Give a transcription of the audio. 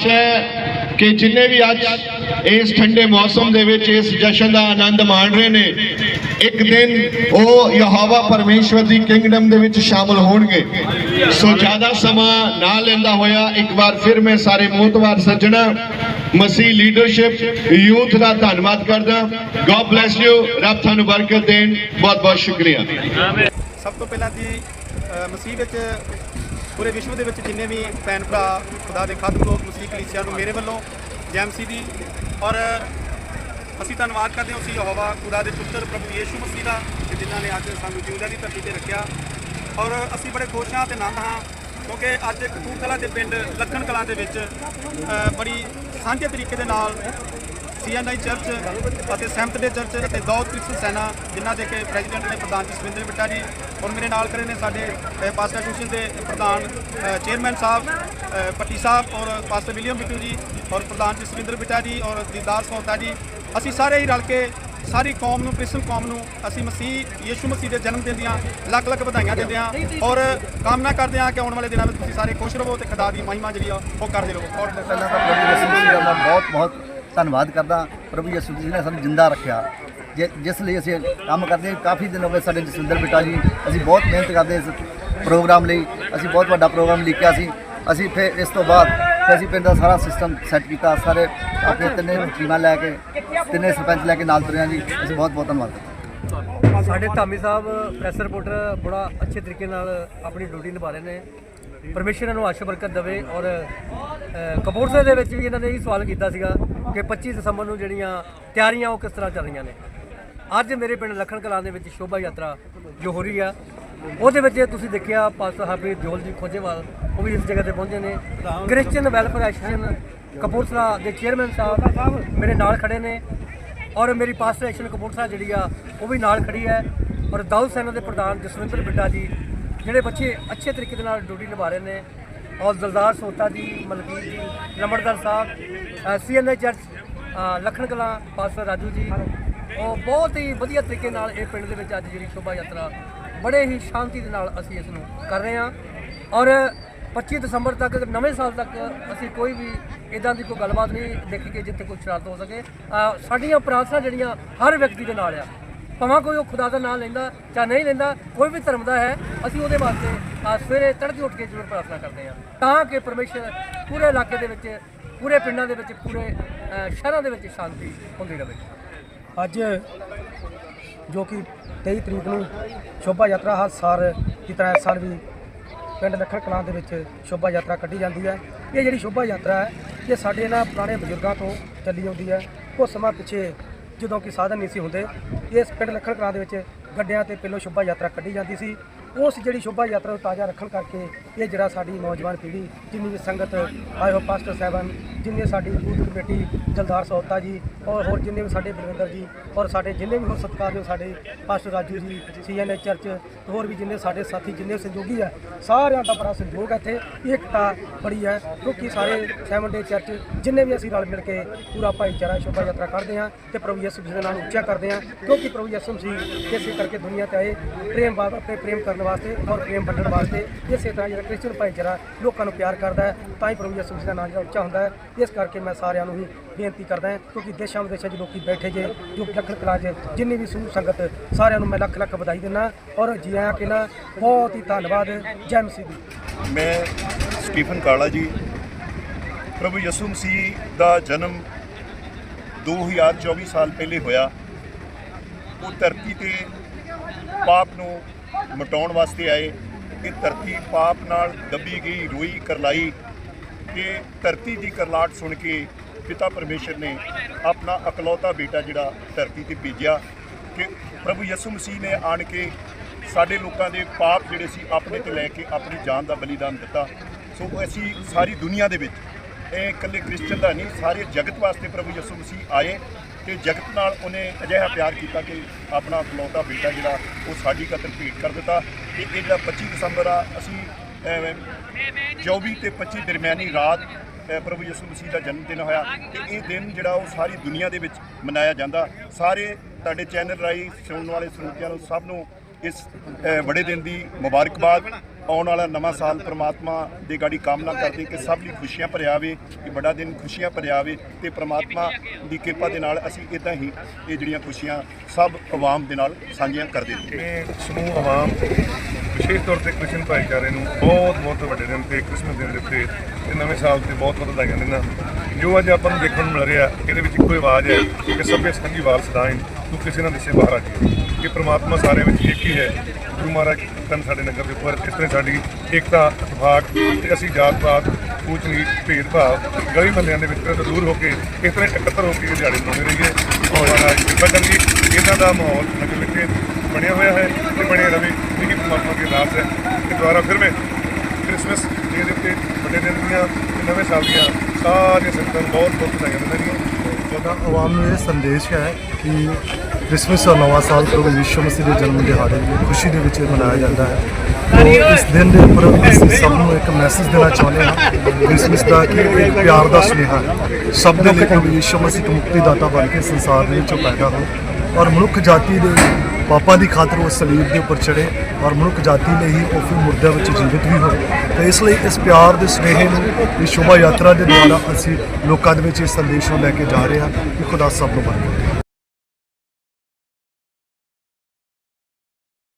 ਆਸ ਹੈ ਕਿ ਜਿੰਨੇ ਵੀ ਅੱਜ ਇਸ ਠੰਡੇ ਮੌਸਮ ਦੇ ਵਿੱਚ ਇਸ ਜਸ਼ਨ ਦਾ ਆਨੰਦ ਮਾਣ ਰਹੇ ਨੇ, ਇੱਕ ਦਿਨ ਉਹ ਯਹੋਵਾ ਪਰਮੇਸ਼ਵਰ ਦੀ ਕਿੰਗਡਮ ਦੇ ਵਿੱਚ ਸ਼ਾਮਲ ਹੋਣਗੇ। ਸੋ ਜ਼ਿਆਦਾ ਸਮਾਂ ਨਾ ਲੈਂਦਾ ਹੋਇਆ, ਇੱਕ ਵਾਰ ਫਿਰ ਮੈਂ ਸਾਰੇ ਮੋਤਵਾਰ ਸੱਜਣਾ, ਮਸੀਹ ਲੀਡਰਸ਼ਿਪ ਯੂਥ ਦਾ ਧੰਨਵਾਦ ਕਰਦਾ। ਗੋਡ ਬlesਸ ਯੂ ਰੱਬ ਤੁਹਾਨੂੰ ਬਰਕਤ ਦੇਣ। ਬਹੁਤ ਬਹੁਤ ਸ਼ੁਕਰੀਆ। ਸਭ ਤੋਂ ਪਹਿਲਾਂ ਜੀ ਮਸੀਹ ਵਿੱਚ ਪੂਰੇ ਵਿਸ਼ਵ ਦੇ ਵਿੱਚ ਜਿੰਨੇ ਵੀ ਭੈਣ ਭਰਾ ਖੁਦਾ ਦੇ ਖਾਦਮ ਲੋਕ ਮਸੀਹ ਕਲੀਸਿਆ ਨੂੰ ਮੇਰੇ ਵੱਲੋਂ ਜੈਮਸੀ ਦੀ ਔਰ ਅਸੀਂ ਧੰਨਵਾਦ ਕਰਦੇ ਹਾਂ ਉਸ ਯਹੋਵਾ ਖੁਦਾ ਦੇ ਪੁੱਤਰ ਪ੍ਰਭੂ ਯੀਸ਼ੂ ਮਸੀਹ ਦਾ ਕਿ ਜਿਨ੍ਹਾਂ ਨੇ ਅੱਜ ਸਾਨੂੰ ਜਿਉਂਦਿਆਂ ਦੀ ਧਰਤੀ ਤੇ ਰੱਖਿਆ। ਔਰ ਅਸੀਂ ਬੜੇ ਖੁਸ਼ ਹਾਂ ਤੇ ਆਨੰਦ ਹਾਂ, ਕਿਉਂਕਿ ਅੱਜ ਕਪੂਰਥਲਾ ਦੇ ਪਿੰਡ ਲੱਖਣ ਕਲਾਂ ਦੇ ਵਿੱਚ ਬੜੀ ਸਾਂਝੇ ਤਰੀਕੇ ਦੇ ਨਾਲ ਸੀਐਨਆਈ ਚਰਚ ਅਤੇ ਸੈਂਟ ਦੇ ਚਰਚ ਅਤੇ ਦੌਦ ਕ੍ਰਿਸਚਨ ਸੈਨਾ ਜਿਨ੍ਹਾਂ ਦੇ ਕੇ ਪ੍ਰੈਜ਼ੀਡੈਂਟ ਨੇ ਪ੍ਰਧਾਨ ਜਸਵਿੰਦਰ ਬਿੱਟਾ ਜੀ ਔਰ ਮੇਰੇ ਨਾਲ ਖੜੇ ਨੇ ਸਾਡੇ ਪਾਸਟਰ ਐਸੋਸੀਏਸ਼ਨ ਦੇ ਪ੍ਰਧਾਨ ਚੇਅਰਮੈਨ ਸਾਹਿਬ ਅ, ਪੱਟੀ ਸਾਹਿਬ ਔਰ ਪਾਸਟਰ ਵਿਲੀਅਮ ਬਿੱਟੂ ਜੀ ਔਰ ਪ੍ਰਧਾਨ ਜਸਵਿੰਦਰ ਬਿੱਟਾ ਜੀ ਔਰ ਦੀਦਾਰ ਸੋਤਾ ਜੀ। ਅਸੀਂ ਸਾਰੇ ਹੀ ਰਲ ਕੇ ਸਾਰੀ ਕੌਮ ਨੂੰ ਕ੍ਰਿਸਚਨ ਕੌਮ ਨੂੰ ਅਸੀਂ ਮਸੀਹ ਯੀਸ਼ੂ ਮਸੀਹ ਦੇ ਜਨਮ ਦਿਨ ਦੀਆਂ ਲੱਖ ਲੱਖ ਵਧਾਈਆਂ ਦਿੰਦੇ ਹਾਂ ਔਰ ਕਾਮਨਾ ਕਰਦੇ ਹਾਂ ਕਿ ਆਉਣ ਵਾਲੇ ਦਿਨਾਂ ਵਿੱਚ ਤੁਸੀਂ ਸਾਰੇ ਖੁਸ਼ ਰਹੋ ਤੇ ਖੁਦਾ ਦੀ ਮਹਿਮਾ ਜਿਹੜੀ ਆ ਉਹ ਕਰਦੇ ਰਹੋ। ਔਰ ਪਹਿਲਾਂ ਤਾਂ ਬਹੁਤ ਬਹੁਤ ਧੰਨਵਾਦ ਕਰਦਾ ਪ੍ਰਭੂ ਯਿਸੂ ਮਸੀਹ ਨੇ ਸਾਨੂੰ ਜਿੰਦਾ ਰੱਖਿਆ। ਜਿ- ਜਿਸ ਲਈ ਅਸੀਂ ਕੰਮ ਕਰਦੇ ਕਾਫੀ ਦਿਨ ਹੋ ਗਏ ਸਾਡੇ ਜਸਵਿੰਦਰ ਬਿੱਟਾ ਜੀ, ਅਸੀਂ ਬਹੁਤ ਮਿਹਨਤ ਕਰਦੇ ਇਸ ਪ੍ਰੋਗਰਾਮ ਲਈ। ਅਸੀਂ ਬਹੁਤ ਵੱਡਾ ਪ੍ਰੋਗਰਾਮ ਲਿਖਿਆ ਸੀ। ਅਸੀਂ ਫਿਰ ਇਸ ਤੋਂ ਬਾਅਦ ਫਿਰ ਅਸੀਂ ਪਿੰਡ ਦਾ ਸਾਰਾ ਸਿਸਟਮ ਸੈੱਟ ਕੀਤਾ। ਸਾਰੇ ਆਪਣੇ ਤਿੰਨੇ ਟੀਮਾਂ ਲੈ ਕੇ, ਤਿੰਨੇ ਸਰਪੰਚ ਲੈ ਕੇ ਨਾਲ ਤੁਰਿਆ ਜੀ। ਅਸੀਂ ਬਹੁਤ ਬਹੁਤ ਧੰਨਵਾਦ। ਕਰਦੇ ਸਾਡੇ ਧਾਮੀ ਸਾਹਿਬ ਪ੍ਰੈਸ ਰਿਪੋਰਟਰ ਬੜਾ ਅੱਛੇ ਤਰੀਕੇ ਨਾਲ ਆਪਣੀ ਡਿਊਟੀ ਨਿਭਾ ਰਹੇ ਨੇ। ਪਰਮਿਸ਼ਨ ਇਹਨਾਂ ਨੂੰ ਆਸ਼ਾ ਬਰਕਤ ਦੇਵੇ ਔਰ ਕਪੂਰਥਲੇ ਦੇ ਵਿੱਚ ਵੀ ਇਹਨਾਂ ਨੇ ਇਹ ਸਵਾਲ ਕੀਤਾ ਸੀਗਾ ਕਿ 25 ਦਸੰਬਰ ਨੂੰ ਜਿਹੜੀਆਂ ਤਿਆਰੀਆਂ ਉਹ ਕਿਸ ਤਰ੍ਹਾਂ ਚੱਲ ਰਹੀਆਂ ਨੇ। ਅੱਜ ਮੇਰੇ ਪਿੰਡ ਲਖਣ ਕਲਾਂ ਦੇ ਵਿੱਚ ਸ਼ੋਭਾ ਯਾਤਰਾ ਜੋ ਹੋ ਰਹੀ ਆ, ਉਹਦੇ ਵਿੱਚ ਤੁਸੀਂ ਦੇਖਿਆ ਪਾਸਟਰ ਹਰਪ੍ਰੀਤ ਜੋਲ ਜੀ ਖੋਜੇਵਾਲ, ਉਹ ਵੀ ਇਸ ਜਗ੍ਹਾ ਤੇ ਪਹੁੰਚੇ ਨੇ। ਕ੍ਰਿਸਚੀਅਨ ਵੈਲਫੇਅਰ ਐਸੋਸੀਏਸ਼ਨ ਕਪੂਰਥਲਾ ਦੇ ਚੇਅਰਮੈਨ ਸਾਹਿਬ ਮੇਰੇ ਨਾਲ ਖੜੇ ਨੇ ਔਰ ਮੇਰੀ ਪਾਸਟਰ ਐਕਸ਼ਨ ਕਪੂਰਥਲਾ ਜਿਹੜੀ ਆ, ਉਹ ਵੀ ਨਾਲ ਖੜੀ ਹੈ। ਔਰ ਦਾਊਦ ਸੈਨਾ ਦੇ ਪ੍ਰਧਾਨ ਜਸਵਿੰਦਰ ਬਿੱਟਾ ਜੀ ਜਿਹੜੇ ਬੱਚੇ ਅੱਛੇ ਤਰੀਕੇ ਦੇ ਨਾਲ ਡਿਊਟੀ ਨਿਭਾ ਰਹੇ ਨੇ ਔਰ ਦਲਦਾਰ ਸੋਤਾ ਜੀ ਮਲਕੀਤ ਜੀ ਲੰਬੜਦਾਰ ਸਾਹਿਬ ਸੀਐਨਏ ਚਰਚ ਅ, ਲਖਣ ਕਲਾਂ ਪਾਸਟਰ ਰਾਜੂ ਜੀ ਉਹ ਬਹੁਤ ਹੀ ਵਧੀਆ ਤਰੀਕੇ ਨਾਲ ਇਹ ਪਿੰਡ ਦੇ ਵਿੱਚ ਅੱਜ ਜਿਹੜੀ ਸ਼ੋਭਾ ਯਾਤਰਾ ਬੜੇ ਹੀ ਸ਼ਾਂਤੀ ਦੇ ਨਾਲ ਅਸੀਂ ਇਸ ਨੂੰ ਕਰ ਰਹੇ ਹਾਂ। ਔਰ 25 ਦਸੰਬਰ ਤੱਕ ਨਵੇਂ ਸਾਲ ਤੱਕ ਅਸੀਂ ਕੋਈ ਵੀ ਇਦਾਂ ਦੀ ਕੋਈ ਗੱਲਬਾਤ ਨਹੀਂ ਦੇਖੀ ਕਿ ਜਿੱਥੇ ਕੋਈ ਸ਼ਰਾਰਤ ਹੋ ਸਕੇ। ਸਾਡੀਆਂ ਪ੍ਰਾਰਥਨਾ ਜਿਹੜੀਆਂ ਹਰ ਵਿਅਕਤੀ ਦੇ ਨਾਲ ਆ। ਭਾਵੇਂ ਕੋਈ ਉਹ ਖੁਦਾ ਦਾ ਨਾਮ ਲੈਂਦਾ ਜਾਂ ਨਹੀਂ ਲੈਂਦਾ ਕੋਈ ਵੀ ਧਰਮ ਦਾ ਹੈ ਅਸੀਂ ਉਹਦੇ ਵਾਸਤੇ ਅ, ਸਵੇਰੇ ਤੜਕੇ ਉੱਠ ਕੇ ਜ਼ਰੂਰ ਪ੍ਰਾਰਥਨਾ ਕਰਦੇ ਹਾਂ। ਤਾਂ ਕਿ ਪਰਮੇਸ਼ਰ ਪੂਰੇ ਇਲਾਕੇ ਦੇ ਵਿੱਚ ਪੂਰੇ ਪਿੰਡਾਂ ਦੇ ਵਿੱਚ ਪੂਰੇ ਸ਼ਹਿਰਾਂ ਦੇ ਵਿੱਚ ਸ਼ਾਂਤੀ ਹੁੰਦੀ ਰਹੇ। ਅੱਜ ਜੋ ਕਿ 23 ਤਰੀਕ ਨੂੰ ਸ਼ੋਭਾ ਯਾਤਰਾ ਹਰ ਸਾਲ ਦੀ ਤਰ੍ਹਾਂ ਇਸ ਸਾਲ ਵੀ ਪਿੰਡ ਲੱਖਣ ਕਲਾਂ ਦੇ ਵਿੱਚ ਸ਼ੋਭਾ ਯਾਤਰਾ ਕੱਢੀ ਜਾਂਦੀ ਹੈ। ਇਹ ਜਿਹੜੀ ਸ਼ੋਭਾ ਯਾਤਰਾ ਹੈ ਇਹ ਸਾਡੇ ਇਹਨਾਂ ਪੁਰਾਣੇ ਬਜ਼ੁਰਗਾਂ ਤੋਂ ਚੱਲੀ ਆਉਂਦੀ ਹੈ। ਕੁਝ ਸਮਾਂ ਪਿੱਛੇ ਜਦੋਂ ਕਿ ਸਾਧਨ ਨਹੀਂ ਸੀ ਹੁੰਦੇ, ਇਸ ਪਿੰਡ ਲੱਖਣ ਕਲਾਂ ਦੇ ਵਿੱਚ ਗੱਡਿਆਂ ਤੇ ਪਹਿਲੋਂ ਸ਼ੋਭਾ ਯਾਤਰਾ ਕੱਢੀ ਜਾਂਦੀ ਸੀ। ਉਸ ਜਿਹੜੀ ਸ਼ੋਭਾ ਯਾਤਰਾ ਨੂੰ ਤਾਜ਼ਾ ਰੱਖਣ ਕਰਕੇ ਇਹ ਜਿਹੜਾ ਸਾਡੀ ਨੌਜਵਾਨ ਪੀੜ੍ਹੀ, ਜਿੰਨੀ ਵੀ ਸੰਗਤ, ਆਏ ਹੋ ਪਾਸਟਰ ਸਾਹਿਬਾਨ ਜਿੰਨੇ ਸਾਡੀ ਬੂਥ ਕਮੇਟੀ ਜਲਦਾਰ ਸੋਤਾ ਜੀ ਔਰ ਹੋਰ ਜਿੰਨੇ ਵੀ ਸਾਡੇ ਬਲਵਿੰਦਰ ਜੀ ਔਰ ਸਾਡੇ ਜਿੰਨੇ ਵੀ ਹੋਰ ਸਤਿਕਾਰਯੋਗ ਸਾਡੇ ਪਾਸਟਰ ਰਾਜੂ ਜੀ ਸੀਐਨਏ ਚਰਚ ਹੋਰ ਵੀ ਜਿੰਨੇ ਸਾਡੇ ਸਾਥੀ, ਜਿੰਨੇ ਸਹਿਯੋਗੀ ਹੈ ਸਾਰਿਆਂ ਦਾ ਬੜਾ ਸਹਿਯੋਗ ਹੈ ਇੱਥੇ। ਏਕਤਾ ਬੜੀ ਹੈ ਕਿਉਂਕਿ ਸਾਰੇ ਸੈਵਨ ਡੇ ਚਰਚ ਜਿੰਨੇ ਵੀ ਅਸੀਂ ਰਲ ਮਿਲ ਕੇ ਪੂਰਾ ਭਾਈਚਾਰਾ, ਸ਼ੋਭਾ ਯਾਤਰਾ ਕਰਦੇ ਹਾਂ ਤੇ ਪ੍ਰਭੂ ਯਿਸੂ ਜੀ ਦੇ ਨਾਮ ਉੱਚਾ ਕਰਦੇ ਹਾਂ ਕਿਉਂਕਿ ਪ੍ਰਭੂ ਯਿਸੂ ਮਸੀਹ ਇਸੇ ਕਰਕੇ ਦੁਨੀਆ ਤੇ ਆਏ, ਪ੍ਰੇਮ ਬਾਬ ਆਪਣੇ ਪ੍ਰੇਮ ਕਰਨ ਵਾਸਤੇ ਔਰ ਪ੍ਰੇਮ ਵੰਡਣ ਵਾਸਤੇ। ਇਸੇ ਤਰ੍ਹਾਂ ਜਿਹੜਾ ਕ੍ਰਿਸਚੀਅਨ ਭਾਈਚਾਰਾ ਲੋਕਾਂ ਨੂੰ ਪਿਆਰ ਕਰਦਾ ਹੈ, ਤਾਂ ਹੀ ਪ੍ਰਭੂ ਯਿਸੂ ਜੀ ਦਾ ਨਾਮ ਜਿਹੜਾ ਉੱਚਾ ਹੁੰਦਾ ਹੈ। ਇਸ ਕਰਕੇ ਮੈਂ ਸਾਰਿਆਂ ਨੂੰ ਹੀ ਬੇਨਤੀ ਕਰਦਾ ਹਾਂ, ਕਿਉਂਕਿ ਦੇਸ਼ਾਂ ਵਿਦੇਸ਼ਾਂ 'ਚ ਲੋਕੀ ਬੈਠੇ ਜੇ, ਜੋ ਲੱਖਣ ਕਲਾ 'ਚ ਜਿੰਨੀ ਵੀ ਸਮੂਹ ਸੰਗਤ, ਸਾਰਿਆਂ ਨੂੰ ਮੈਂ ਲੱਖ ਲੱਖ ਵਧਾਈ ਦਿੰਦਾ ਔਰ ਜੀ ਆਇਆਂ ਕਿ ਬਹੁਤ ਹੀ ਧੰਨਵਾਦ। ਜੈ ਮਸੀਹ ਦੀ। ਮੈਂ ਸਟੀਫਨ ਕਾਲਾ ਜੀ, ਪ੍ਰਭੂ ਯਿਸੂ ਮਸੀਹ ਦਾ ਜਨਮ 2024 ਸਾਲ ਪਹਿਲੇ ਹੋਇਆ। ਉਹ ਧਰਤੀ ਤੇ ਪਾਪ ਨੂੰ ਮਟਾਉਣ ਵਾਸਤੇ ਆਏ ਇਹ ਧਰਤੀ ਪਾਪ ਨਾਲ ਦੱਬੀ ਗਈ, ਰੋਈ, ਕਰਲਾਈ। ਕਿ ਧਰਤੀ ਦੀ ਕਰਲਾਟ ਸੁਣ ਕੇ ਪਿਤਾ ਪਰਮੇਸ਼ਰ ਨੇ ਆਪਣਾ ਇਕਲੌਤਾ ਬੇਟਾ ਜਿਹੜਾ ਧਰਤੀ ਤੇ ਭੇਜਿਆ ਕਿ ਪ੍ਰਭੂ ਯਿਸੂ ਮਸੀਹ ਨੇ ਆਣ ਕੇ ਸਾਡੇ ਲੋਕਾਂ ਦੇ ਪਾਪ ਜਿਹੜੇ ਸੀ ਆਪਣੇ ਤੇ ਲੈ ਕੇ ਆਪਣੀ ਜਾਨ ਦਾ ਬਲੀਦਾਨ ਦਿੱਤਾ। ਸੋ ਅਸੀਂ ਸਾਰੀ ਦੁਨੀਆ ਦੇ ਵਿੱਚ ਇਹ ਇਕੱਲੇ ਕ੍ਰਿਸਚਨ ਦਾ ਨਹੀਂ, ਸਾਰੇ ਜਗਤ ਵਾਸਤੇ ਪ੍ਰਭੂ ਯਿਸੂ ਮਸੀਹ ਆਏ ਤੇ ਜਗਤ ਨਾਲ ਉਹਨੇ ਅਜਿਹਾ ਪਿਆਰ ਕੀਤਾ ਕਿ ਆਪਣਾ ਇਕਲੌਤਾ ਬੇਟਾ ਜਿਹੜਾ ਉਹ ਸਾਡੀ ਕਤਲ ਭੇਟ ਕਰ ਦਿੱਤਾ। ਤੇ ਇਹ ਜਿਹੜਾ 25 ਦਸੰਬਰ ਆ, ਅਸੀਂ 24 ਤੇ 25 ਦਰਮਿਆਨੀ ਰਾਤ ਪ੍ਰਭੂ ਯਿਸੂ ਮਸੀਹ ਦਾ ਜਨਮ ਦਿਨ ਹੋਇਆ ਤੇ ਇਹ ਦਿਨ ਜਿਹੜਾ ਉਹ ਸਾਰੀ ਦੁਨੀਆ ਦੇ ਵਿੱਚ ਮਨਾਇਆ ਜਾਂਦਾ। ਸਾਰੇ ਤੁਹਾਡੇ ਚੈਨਲ ਰਾਹੀਂ ਸੁਣਨ ਵਾਲੇ ਸਰੋਤਿਆਂ ਨੂੰ ਸਭ ਨੂੰ ਇਸ ਅਹ, ਬੜੇ ਦਿਨ ਦੀ ਮੁਬਾਰਕਬਾਦ। ਆਉਣ ਵਾਲਾ ਨਵਾਂ ਸਾਲ ਪ੍ਰਮਾਤਮਾ ਦੀ ਗਾੜੀ ਕਾਮਨਾ ਕਰਦੇ ਕਿ ਸਭ ਲਈ ਖੁਸ਼ੀਆਂ ਭਰਿਆ ਆਵੇ ਕਿ ਬੜਾ ਦਿਨ ਖੁਸ਼ੀਆਂ ਭਰਿਆ ਆਵੇ ਤੇ ਪ੍ਰਮਾਤਮਾ ਦੀ ਕਿਰਪਾ ਦੇ ਨਾਲ ਅਸੀਂ ਇਦਾਂ ਹੀ ਇਹ ਜਿਹੜੀਆਂ ਖੁਸ਼ੀਆਂ ਸਭ ਆਵਾਮ ਦੇ ਨਾਲ ਸਾਂਝੀਆਂ ਕਰਦੇ ਰਹੀਏ। ਸਮੂਹ ਆਵਾਮ ਵਿਸ਼ੇਸ਼ ਤੌਰ ਤੇ ਕ੍ਰਿਸਚਨ ਭਾਈਚਾਰੇ ਨੂੰ ਬਹੁਤ ਬਹੁਤ ਵੱਡੇ ਦਿਨ ਤੇ ਕ੍ਰਿਸਮਸ ਦਿਨ ਦੇ ਉੱਤੇ ਤੇ ਨਵੇਂ ਸਾਲ ਤੇ ਬਹੁਤ ਬਹੁਤ ਵਧਾਈਆਂ ਦਿੰਦਾ ਜੋ ਅੱਜ ਆਪਾਂ ਨੂੰ ਦੇਖਣ ਨੂੰ ਮਿਲ ਰਿਹਾ, ਇਹਦੇ ਵਿੱਚ ਇੱਕੋ ਹੀ ਆਵਾਜ਼ ਹੈ ਕਿ ਸਭੇ ਸੰਗੀ ਵਾਰ ਸਦਾਇਨ ਤੂੰ ਕਿਸੇ ਨਾਲ ਦਿਸੇ ਬਾਹਰ ਆ ਜੀ ਕਿ ਪ੍ਰਮਾਤਮਾ ਸਾਰੇ ਵਿੱਚ ਇੱਕ ਹੀ ਹੈ। ਗੁਰੂ ਮਹਾਰਾਜ ਤਨ ਸਾਡੇ ਨਗਰ ਦੇ ਉੱਪਰ, ਇਸ ਤਰ੍ਹਾਂ ਸਾਡੀ ਏਕਤਾ ਇਤਫਾਕ ਤੇ ਅਸੀਂ ਜਾਤ ਪਾਤ, ਊਚ ਨੀਚ, ਭੇਦਭਾਵ ਗਲੀ ਮਹੱਲਿਆਂ ਦੇ ਵਿੱਚ ਤੋਂ ਦੂਰ ਹੋ ਕੇ ਇਸ ਤਰ੍ਹਾਂ ਇਕੱਤਰ ਹੋ ਕੇ ਇਹ ਦਿਹਾੜੇ ਮਨਾਉਂਦੇ ਰਹੀਏ। ਔਰ ਮਹਾਰਾਜ ਕਿਰਪਾ ਕਰੀਏ ਇਹਨਾਂ ਦਾ ਮਾਹੌਲ ਨਗਰ ਵਿੱਚ ਬਣਿਆ ਹੋਇਆ ਹੈ ਤੇ ਬਣਿਆ ਰਵੇ ਇਹ ਪਰਮਾਤਮਾ ਦੀ ਅਰਦਾਸ ਹੈ। ਕਿ ਦੁਬਾਰਾ ਫਿਰ ਮੈਂ ਕ੍ਰਿਸਮਸ ਡੇ ਦੇ ਉੱਤੇ ਵੱਡੇ ਦਿਨ ਦੀਆਂ ਤੇ ਨਵੇਂ ਸਾਲ ਦੀਆਂ ਸਾਰੀਆਂ ਸੰਗਤਾਂ ਨੂੰ ਬਹੁਤ ਬਹੁਤ ਵਧਾਈਆਂ ਦਿੰਦਾ ਜੀ। ਤਾਂ ਆਵਾਮ ਨੂੰ ਇਹ ਸੰਦੇਸ਼ ਹੈ ਕਿ ਕ੍ਰਿਸਮਸ ਔਰ ਨਵਾਂ ਸਾਲ ਪ੍ਰਭੂ ਯਿਸੂ ਮਸੀਹ ਦੇ ਜਨਮ ਦਿਹਾੜੇ ਦੀ ਖੁਸ਼ੀ ਦੇ ਵਿੱਚ ਇਹ ਮਨਾਇਆ ਜਾਂਦਾ ਹੈ ਤੋ ਇਸ ਦਿਨ ਦੇ ਉੱਪਰ ਅਸੀਂ ਸਭ ਨੂੰ ਇੱਕ ਮੈਸੇਜ ਦੇਣਾ ਚਾਹੁੰਦੇ ਹਾਂ ਕ੍ਰਿਸਮਸ ਦਾ ਕਿ ਇਹ ਪਿਆਰ ਦਾ ਸੁਨੇਹਾ ਸਭ ਦੇ ਲਈ ਪ੍ਰਭੂ ਯਿਸੂ ਮਸੀਹ ਇੱਕ ਮੁਕਤੀ ਦਾਤਾ ਬਣ ਕੇ ਸੰਸਾਰ ਦੇ ਵਿੱਚ ਪੈਦਾ ਹੋ ਔਰ ਮਨੁੱਖ ਜਾਤੀ ਦੇ ਪਾਪਾ ਦੀ ਖਾਤਰ ਉਹ ਸਲੀਬ ਦੇ ਉੱਪਰ ਚੜੇ ਔਰ ਮਨੁੱਖ ਜਾਤੀ ਲਈ ਹੀ ਉਹ ਫਿਰ ਮੁਰਦਿਆਂ ਵਿੱਚ ਜੀਵਿਤ ਵੀ ਹੋਏ। ਤੇ ਇਸ ਲਈ ਇਸ ਪਿਆਰ ਦੇ ਸੁਨੇਹੇ ਨੂੰ ਇਸ ਸ਼ੋਭਾ ਯਾਤਰਾ ਦੇ ਦੁਆਰਾ ਅਸੀਂ ਲੋਕਾਂ ਦੇ ਵਿੱਚ ਇਸ ਸੰਦੇਸ਼ ਨੂੰ ਲੈ ਕੇ ਜਾ ਰਹੇ ਹਾਂ ਕਿ ਖੁਦਾ ਸਭ ਨੂੰ ਬਰਕਤ ਦੇ